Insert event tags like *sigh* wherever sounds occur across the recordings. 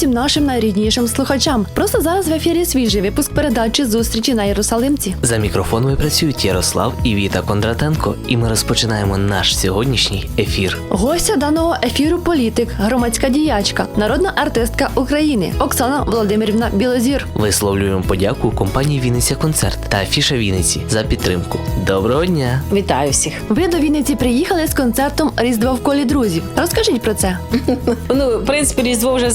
Всім нашим найріднішим слухачам. Просто зараз в ефірі свіжий випуск передачі зустрічі на Єрусалимці. За мікрофонами працюють Ярослав і Віта Кондратенко, і ми розпочинаємо наш сьогоднішній ефір. Гостя даного ефіру політик, громадська діячка, народна артистка України Оксана Володимирівна Білозір. Висловлюємо подяку компанії Вінниця Концерт та Афіша Вінниці за підтримку. Доброго дня! Вітаю всіх. Ви до Вінниці приїхали з концертом Різдво в колі друзів. Розкажіть про це. *laughs* Ну, в принципі, різдво вже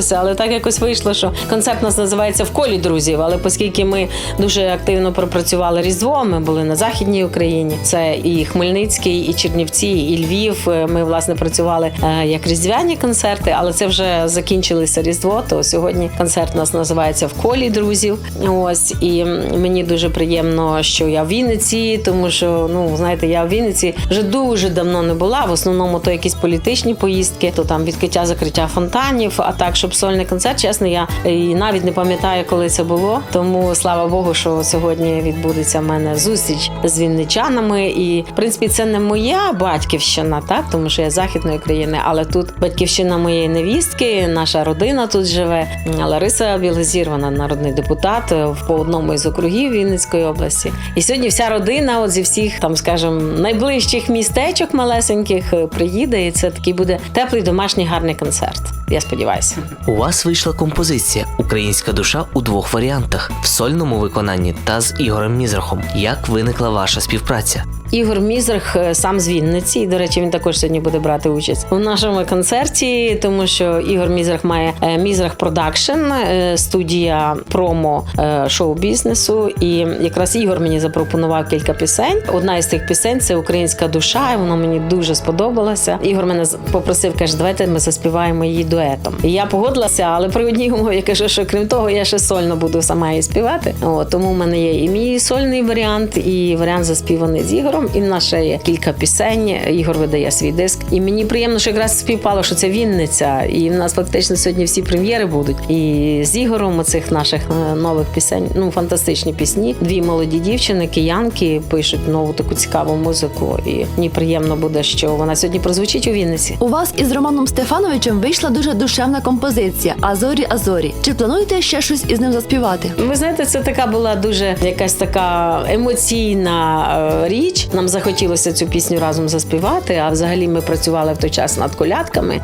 закінчилося, але так якось вийшло, що концерт нас називається в колі друзів. Але оскільки ми дуже активно пропрацювали різдво, ми були на західній Україні. Це і Хмельницький, і Чернівці, і Львів. Ми власне працювали е, як різдвяні концерти, але це вже закінчилося різдво. То сьогодні концерт нас називається в колі друзів. Ось і мені дуже приємно, що я в Вінниці, тому що ну знаєте, я в Вінниці вже дуже давно не була. В основному то якісь політичні поїздки, то там відкриття закриття фонтанів. А так, щоб сольний концерт, чесно, я і навіть не пам'ятаю, коли це було. Тому слава Богу, що сьогодні відбудеться в мене зустріч з вінничанами. І в принципі, це не моя батьківщина, так тому що я з західної країни, але тут батьківщина моєї невістки, наша родина тут живе. Лариса Білозір, вона народний депутат е, по одному із округів Вінницької області. І сьогодні вся родина, от зі всіх там, скажімо, найближчих містечок малесеньких е, приїде, і це такий буде теплий домашній гарний концерт. Я сподіваюся. У вас вийшла композиція Українська душа у двох варіантах в сольному виконанні та з Ігорем Мізрахом. Як виникла ваша співпраця? Ігор Мізрах е, сам з Вінниці. І, до речі, він також сьогодні буде брати участь у нашому концерті, тому що Ігор Мізрах має е, Мізрах Продакшн, е, студія промо шоу-бізнесу. І якраз Ігор мені запропонував кілька пісень. Одна із тих пісень це Українська душа. і Вона мені дуже сподобалася. Ігор мене попросив, каже, давайте ми заспіваємо її дуетом. І я погодилася, але при одній умові я кажу, що крім того, я ще сольно буду сама її співати. О, тому в мене є і мій сольний варіант, і варіант заспіваний з Ігорем. І в нас ще є кілька пісень. Ігор видає свій диск. І мені приємно, що якраз співпало, що це Вінниця. І в нас фактично сьогодні всі прем'єри будуть. І з Ігорем оцих наших е, нових пісень. Ну фантастичні пісні. Дві молоді дівчини, киянки пишуть нову таку цікаву музику. І мені приємно буде, що вона сьогодні прозвучить у Вінниці. У вас із Романом Стефановичем вийшла дуже душевна композиція Азорі Азорі. Чи плануєте ще щось із ним заспівати? Ви знаєте, це така була дуже якась така емоційна е, річ. Нам захотілося цю пісню разом заспівати. А взагалі ми працювали в той час над колядками.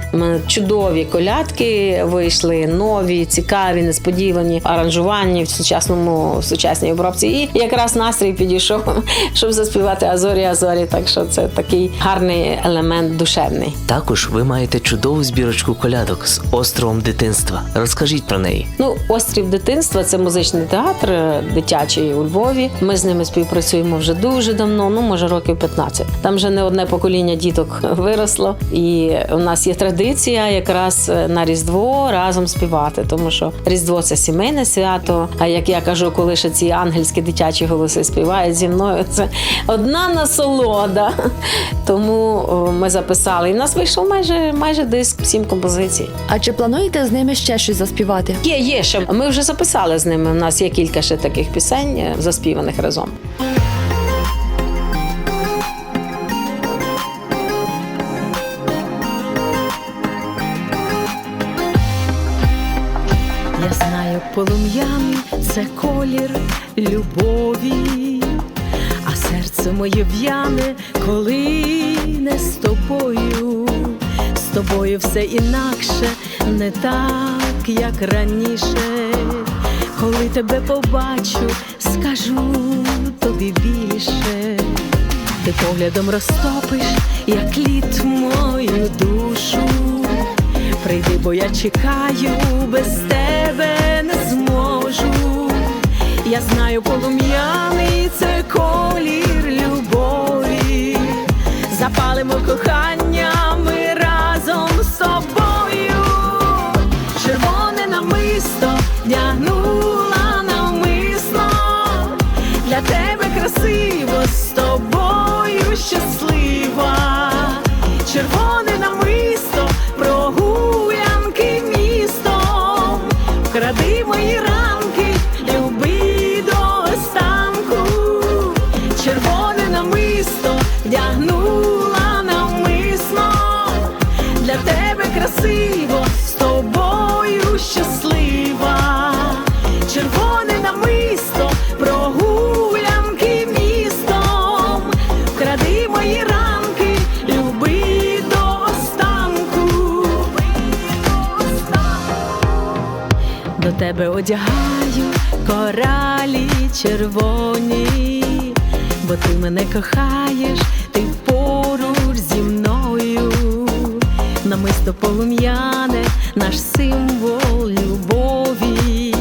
Чудові колядки вийшли, нові, цікаві, несподівані, аранжування в сучасному в сучасній обробці. І якраз настрій підійшов, *laughs* щоб заспівати Азорі Азорі. Так що це такий гарний елемент душевний. Також ви маєте чудову збірочку колядок з островом дитинства. Розкажіть про неї. Ну, острів дитинства це музичний театр е, дитячий у Львові. Ми з ними співпрацюємо вже дуже давно, ну може років 15. Там вже не одне покоління діток виросло, і у нас є традиція якраз е, на Різдво разом співати, тому що Різдво це сімейне свято. А як я кажу, коли ще ці ангельські дитячі голоси співають зі мною, це одна насолода. Тому ми записали. І в нас вийшов майже майже диск сім композицій. А чи плануєте з ними ще щось заспівати? Є, є ще. Ми вже записали з ними. У нас є кілька ще таких пісень е, заспіваних разом. Це колір любові, а серце моє в'яне, коли не з тобою, з тобою все інакше, не так, як раніше. Коли тебе побачу, скажу тобі більше. Ти поглядом розтопиш, як лід мою душу. Прийди, бо я чекаю, без тебе. Я знаю, полум'яний це колір любові. Запалимо кохання ми разом з тобою. Тебе одягаю коралі червоні, бо ти мене кохаєш, ти поруч зі мною, намисто полум'яне, наш символ любові.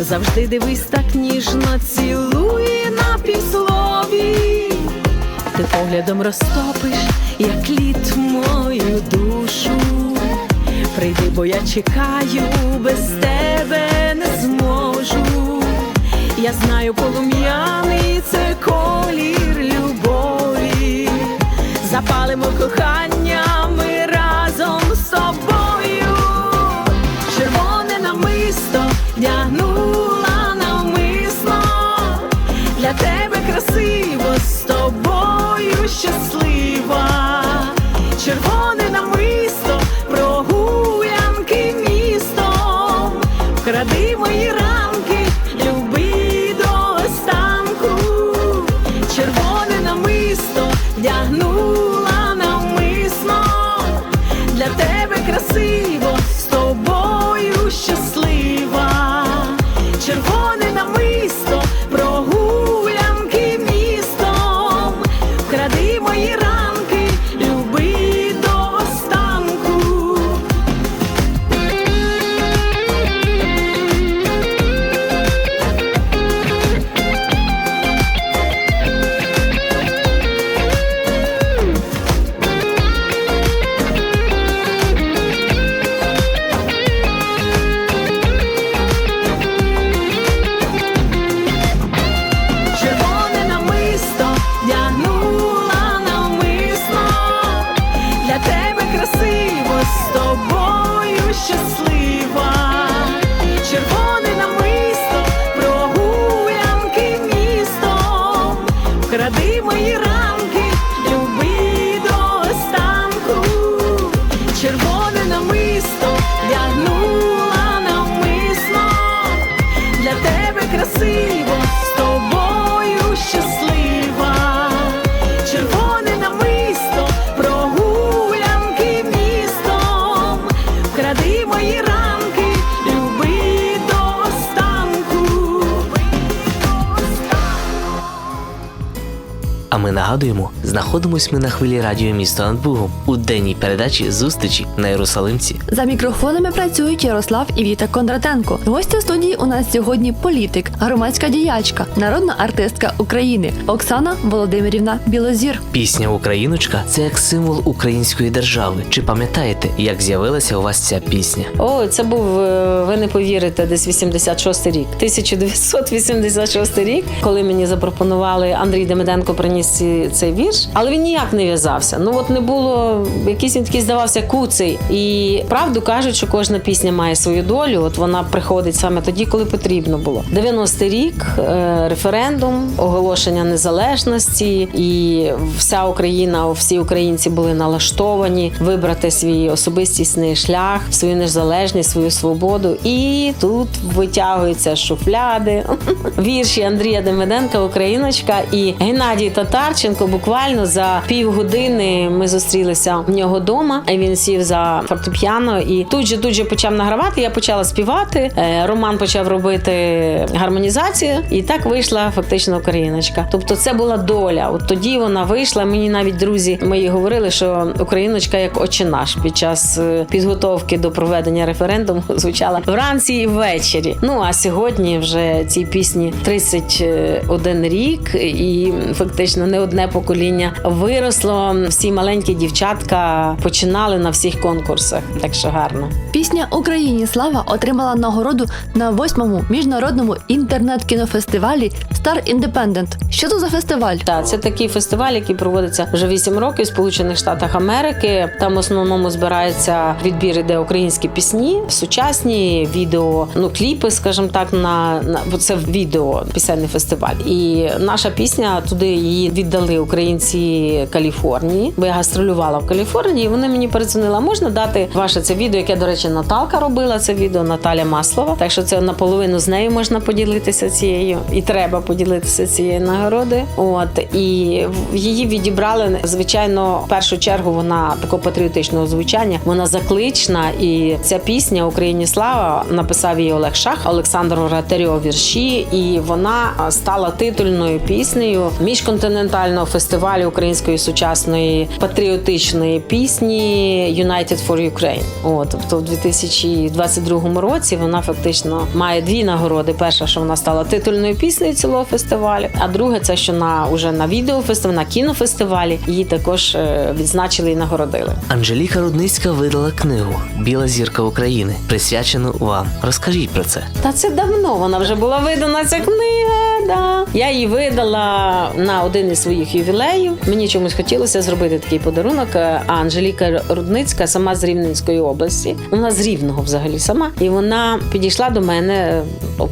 Завжди дивись так ніжно, цілує на півслові. Ти поглядом розтопиш, як лід мою душу. Прийди, бо я чекаю, без тебе не зможу. Я знаю полум'яний це колір любові. Запалимо кохання нагадуємо, знаходимось ми на хвилі радіо місто над Бугом у денній передачі зустрічі на Єрусалимці. За мікрофонами працюють Ярослав і Віта Кондратенко. Гостя студії у нас сьогодні політик, громадська діячка, народна артистка України Оксана Володимирівна Білозір. Пісня Україночка це як символ української держави. Чи пам'ятаєте, як з'явилася у вас ця пісня? О, це був, е, ви не повірите, десь 86 рік. 1986 рік, коли мені запропонували Андрій Демиденко приніс цей вірш, але він ніяк не в'язався. Ну от не було, якийсь він такий здавався куций. І правду кажуть, що кожна пісня має свою долю. От вона приходить саме тоді, коли потрібно було. 90-й рік, е, референдум, оголошення незалежності, і вся Україна, всі українці були налаштовані вибрати свій особистісний шлях, свою незалежність, свою свободу. І тут витягуються шуфляди, *laughs* вірші Андрія Демиденка, Україночка і Геннадій Татарченко. Буквально за півгодини ми зустрілися в нього вдома. Він сів за фортепіано і тут же тут же почав награвати. Я почала співати. Е, Роман почав робити гармонізацію, і так вийшла фактично Україночка. Тобто, це була доля. От тоді вона вийшла. Мені навіть друзі мої говорили, що Україночка як очі наш під час е, підготовки до проведення референдуму *laughs* звучала вранці і ввечері. Ну а сьогодні вже цій пісні 31 рік, і фактично не одне покоління виросло. Всі маленькі дівчатка починали на всіх конкурсах. Так що гарно. Пісня Україні слава отримала нагороду на восьмому міжнародному інтернет-кінофестивалі Star Independent. Що це за фестиваль? Та це такий фестиваль, який проводиться вже 8 років в Сполучених Штатах Америки. Там в основному збирається відбір, іде українські пісні, сучасні відео, ну кліпи, скажімо так, на, на це відео пісенний фестиваль. І наша пісня туди її віддали українці Каліфорнії, бо я гастролювала в Каліфорнії. і Вони мені передзвонили, можна дати ваше це відео, яке, до речі, Наталка робила це відео, Наталя Маслова. Так що це наполовину з нею можна поділитися цією, і треба поділитися цією нагороди. От і її відібрали звичайно. В першу чергу вона такого патріотичного звучання. Вона заклична, і ця пісня Україні слава написав її Олег Шах, Олександр Ратарьов вірші, і вона стала титульною піснею міжконтинентального фестивалю української сучасної патріотичної пісні United for Ukraine. От тобто, в 2022 році вона фактично має дві нагороди. Перша, що вона стала титульною піснею цілого фестивалю, а друге, це що на уже на відеофестивалі, на кінофестивалі її також е, відзначили і нагородили. Анжеліка Рудницька видала книгу Біла зірка України, присвячену вам. Розкажіть про це. Та це давно вона вже була видана ця книга. Да. Я її видала на один із своїх ювілеїв. Мені чомусь хотілося зробити такий подарунок. А Анжеліка Рудницька, сама з Рівненської області. Вона з Рівного взагалі сама. І вона підійшла до мене е,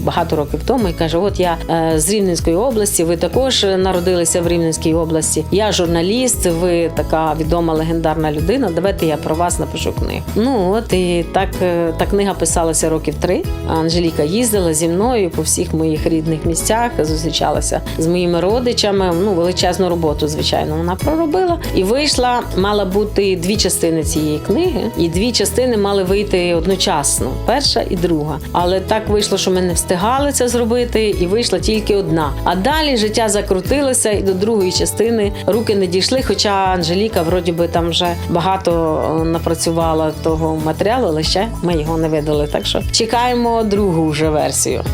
багато років тому і каже: От я е, з Рівненської області, ви також народилися в Рівненській області. Я журналіст, ви така відома легендарна людина. Давайте я про вас напишу книгу. Ну от і так е, та книга писалася років три. Анжеліка їздила зі мною по всіх моїх рідних місцях, зустрічалася з моїми родичами. Ну, величезну роботу, звичайно, вона проробила. І вийшла, мала бути дві частини цієї книги, і дві частини мали вийти одночасно: перша і друга. Але так вийшло, що ми не встигали це зробити, і вийшла тільки одна. А далі життя закрутилося, і до другої частини руки не дійшли. Хоча Анжеліка, вроді би, там вже багато е, напрацювала того матеріалу, але ще ми його не видали. Так що чекаємо другу вже версію.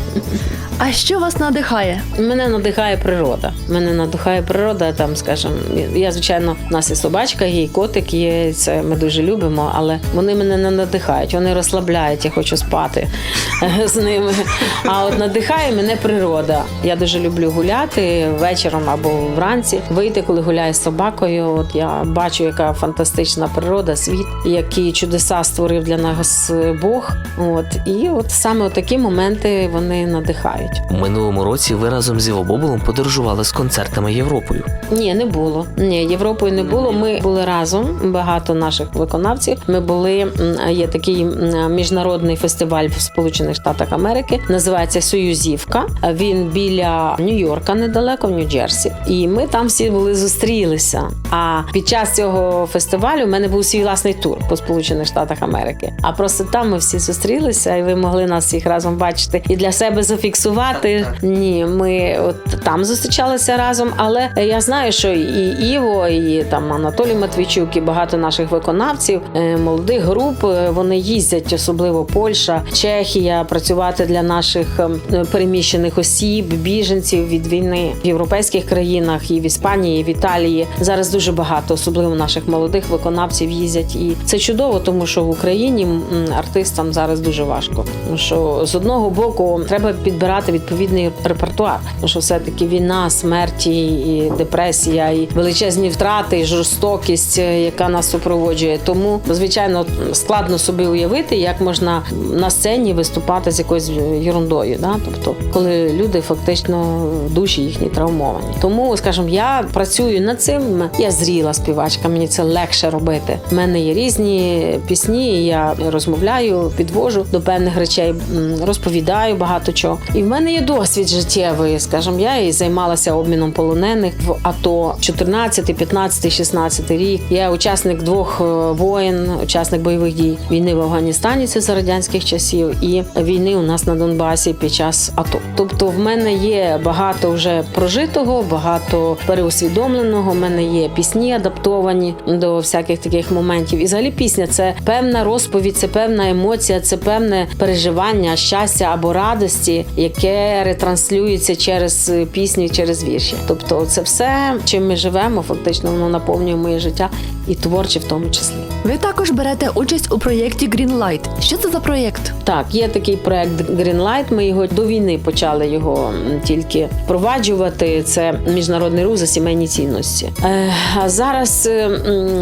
А що вас надихає? Мене надихає природа. Мене надихає природа. Там, скажімо, я звичайно, у нас і собачка, є, і котик є. Це ми дуже любимо, але вони мене не надихають. Вони розслабляють. Я хочу спати *laughs* з ними. А от надихає мене природа. Я дуже люблю гуляти вечором або вранці. Вийти, коли гуляю з собакою. От я бачу, яка фантастична природа, світ, які чудеса створив для нас Бог. От і от саме такі моменти вони надихають. У минулому році ви разом з Івобоболом подорожували з концертами Європою. Ні, не було. Ні, Європою не було. Ми були разом. Багато наших виконавців. Ми були є такий міжнародний фестиваль в Сполучених Штатах Америки. Називається Союзівка. Він біля Нью-Йорка, недалеко в Нью-Джерсі. І ми там всі були зустрілися. А під час цього фестивалю в мене був свій власний тур по Сполучених Штатах Америки. А просто там ми всі зустрілися, і ви могли нас всіх разом бачити і для себе зафіксувати. Ні, ми от там зустрічалися разом. Але я знаю, що і Іво, і там Анатолій Матвійчук, і багато наших виконавців, е, молодих груп, е, вони їздять, особливо Польща, Чехія, працювати для наших е, переміщених осіб, біженців від війни в європейських країнах, і в Іспанії, і в Італії. Зараз дуже багато, особливо наших молодих виконавців, їздять. І це чудово, тому що в Україні артистам зараз дуже важко. Тому що з одного боку треба підбирати відповідний репертуар, тому що все-таки війна, смерті, і депресія, і величезні втрати, і жорстокість, е, яка нас супроводжує. Тому звичайно складно собі уявити, як можна на сцені виступати з якоюсь ерундою. Да? Тобто, коли люди фактично душі їхні травмовані. Тому, скажімо, я працюю над цим. Я зріла співачка, мені це легше робити. У мене є різні пісні. Я розмовляю, підвожу до певних речей, розповідаю багато чого. І в мене є досвід життєвий. Скажімо, я і займалася обміном полонених в АТО 14, 15, 16 рік. Я учасник двох е, воєн, учасник бойових дій війни в Афганістані. Це за радянських часів, і війни у нас на Донбасі під час АТО. Тобто, в мене є багато вже прожитого, багато переусвідомленого. У мене є пісні адаптовані до всяких таких моментів. І взагалі пісня це певна розповідь, це певна емоція, це певне переживання, щастя або радості, яке ретранслюється через пісню, і через вірші. Тобто, це все, чим ми живемо, фактично воно наповнює моє життя і творче в тому числі. Ви також берете участь у проєкті Greenlight. Що це за проєкт? Так, є такий проект Greenlight. Ми його до війни почали його тільки впроваджувати. Це міжнародний рух за сімейні цінності. Е, А зараз е,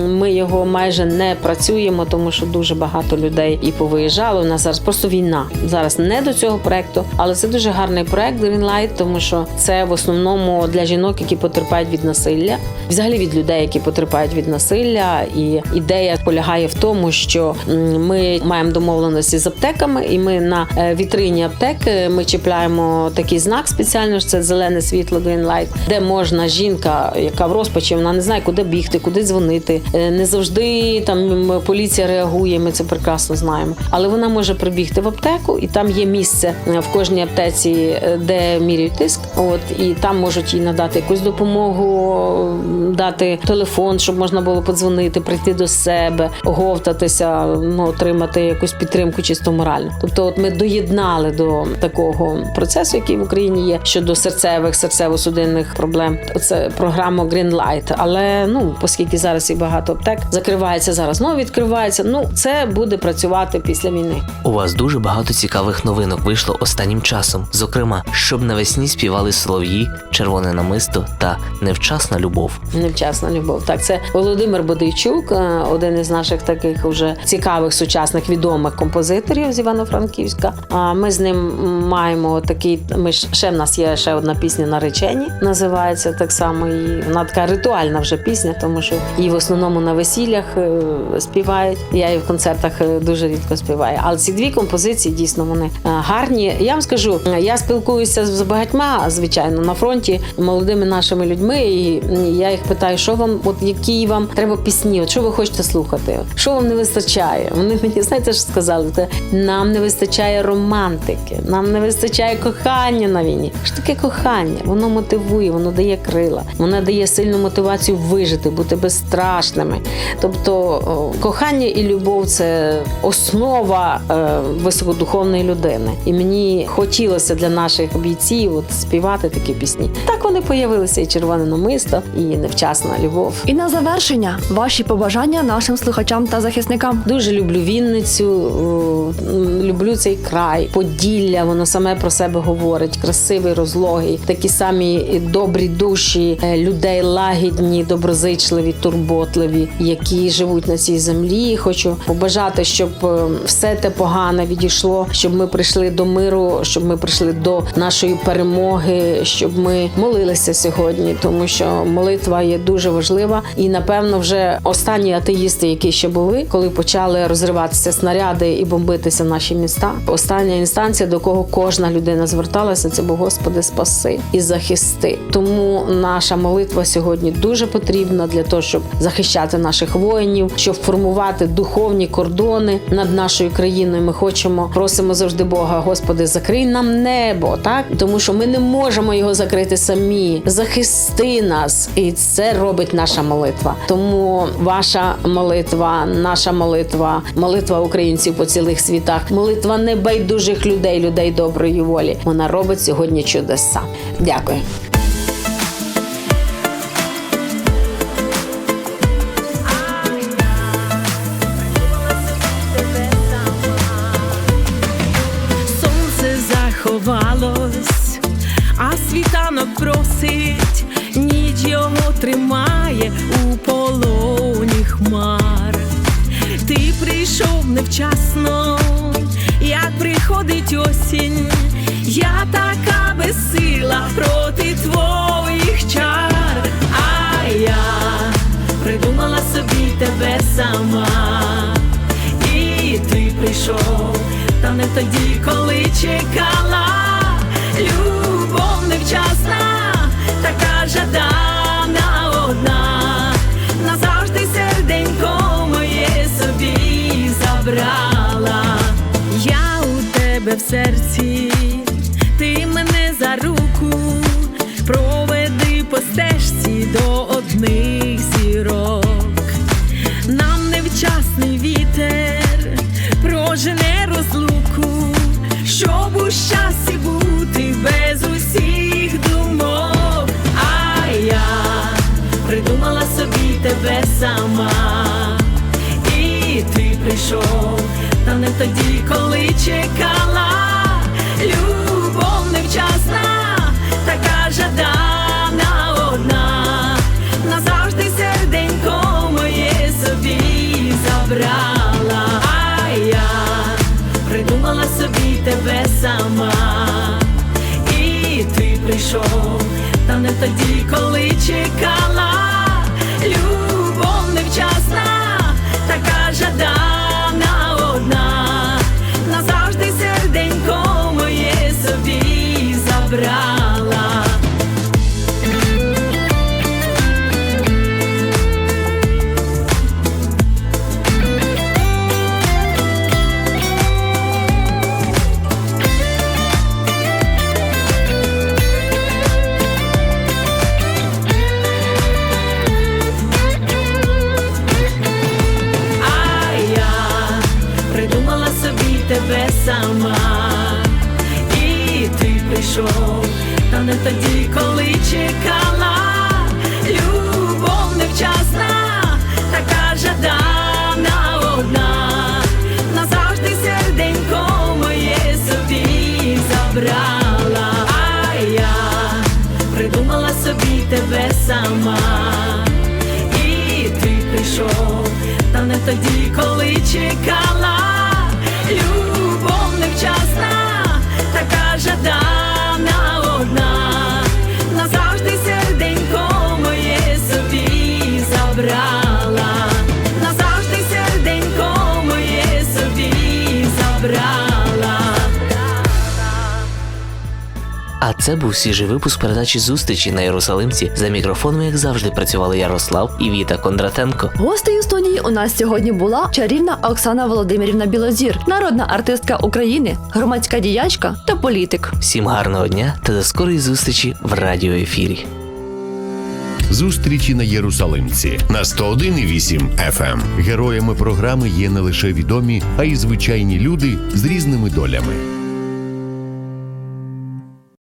ми його майже не працюємо, тому що дуже багато людей і повиїжджало. У нас зараз просто війна. Зараз не до цього проекту, але це дуже гарний проект Greenlight. тому що це в основному для жінок, які потерпають від насилля, взагалі від людей, які потерпають від насилля. І ідея полягає в тому, що ми маємо домовленості з аптеками, і ми на е, вітрині аптеки ми чіпляємо такий знак спеціально, що це зелене світло Green Light, де можна жінка, яка в розпачі, вона не знає, куди бігти, куди дзвонити. Е, Не завжди там поліція реагує. Ми це прекрасно знаємо. Але вона може прибігти в аптеку, і там є місце е, в кожній аптеці, е, де міряють тиск. От і там можуть їй надати якусь допомогу, дати телефон, щоб можна було подзвонити, прийти до себе, оговтатися, ну отримати якусь підтримку чисто морально. Тобто, от ми доєднали до такого процесу, який в Україні є щодо серцевих, серцево-судинних проблем. Це програма Green Light. Але ну, оскільки зараз і багато аптек закривається зараз, знову відкривається. Ну це буде працювати після війни. У вас дуже багато цікавих новинок вийшло останнім часом. Зокрема, щоб навесні співали солов'ї, червоне намисто та невчасна любов. Невчасна любов. Так, це Володимир Бодийчук, е, один із наших таких уже цікавих сучасних відомих композиторів з Івано-Франківська. А ми з ним маємо такий. Ми ж ще в нас є ще одна пісня наречені, називається так само. І вона така ритуальна вже пісня, тому що її в основному на весіллях е, співають. Я її в концертах е, дуже рідко співаю. Але ці дві композиції дійсно вони гарні. Я вам скажу, я спілкуюся з багатьма, звичайно, на фронті молодими нашими людьми, і я їх питаю, що вам, от які вам треба пісні, от що ви хочете слухати, що вам не вистачає. Вони мені знаєте, що сказали? Нам не вистачає романтики, нам не вистачає кохання на війні. Що таке кохання? Воно мотивує, воно дає крила, воно дає сильну мотивацію вижити, бути безстрашними. Тобто кохання і любов це основа е, високодуховної людини. І мені хотілося для наших бійців от, співати такі пісні. Так вони появилися і червоне намисто, і невчасна любов. І на завершення ваші побажання нашим слухачам та захисникам. Дуже люблю Вінницю, люблю цей край. Поділля, воно саме про себе говорить. Красивий, розлогий, такі самі добрі душі, е, людей лагідні, доброзичливі, турботливі, які живуть на цій землі. Хочу побажати, щоб е, все те погане відійшло, щоб ми прийшли до миру, щоб ми прийшли до нашої перемоги, щоб ми молилися сьогодні, тому що молитва є дуже важлива. І напевно, вже останні атеїсти, які ще були, коли почали розриватися снаряди і бомбитися наші міста. Остання інстанція, до кого кожна людина зверталася, це був Господи, спаси і захисти. Тому наша молитва сьогодні дуже потрібна для того, щоб захищати наших воїнів, щоб формувати духовні кордони над нашою країною. Ми хочемо, просимо завжди Бога, Господи, закрий нам небо, так тому що ми не можемо його закрити самі. Захисти нас, і це робить наша молитва. Тому ваша молитва, наша молитва, молитва українців по цілих світах, молитва небайдужих людей, людей доброї волі. Вона робить сьогодні чудеса. Дякую. Просить, ніч його тримає у полоні хмар. Ти прийшов невчасно, як приходить осінь, я така безсила проти твоїх чар, а я придумала собі тебе сама. І ти прийшов, та не тоді, коли чекала, любов така жадана одна, назавжди серденько моє собі забрала. Я у тебе в серці, сама, і ти прийшов, та не тоді, коли чекала, любов невчасна, така жадана одна, назавжди серденько моє собі забрала, а я придумала собі тебе сама, і ти прийшов, та не тоді, коли чекала, любов невчасна, така жадана одна, назавжди серденько моє собі забрала. Сама, і ти прийшов, та не тоді, коли чекала, любов невчасна, така жадана одна, назавжди серденько моє собі забрала, а я придумала собі тебе сама. І ти прийшов, та не тоді, коли чекала, така жадана одна, назавжди серденько моє собі забрала, А це був свіжий випуск передачі зустрічі на Єрусалимці. За мікрофоном, як завжди, працювали Ярослав і Віта Кондратенко. Гостею студії у нас сьогодні була чарівна Оксана Володимирівна Білозір, народна артистка України, громадська діячка та політик. Всім гарного дня та до скорої зустрічі в радіоефірі. Зустрічі на Єрусалимці на 101,8 FM. Героями програми є не лише відомі, а й звичайні люди з різними долями.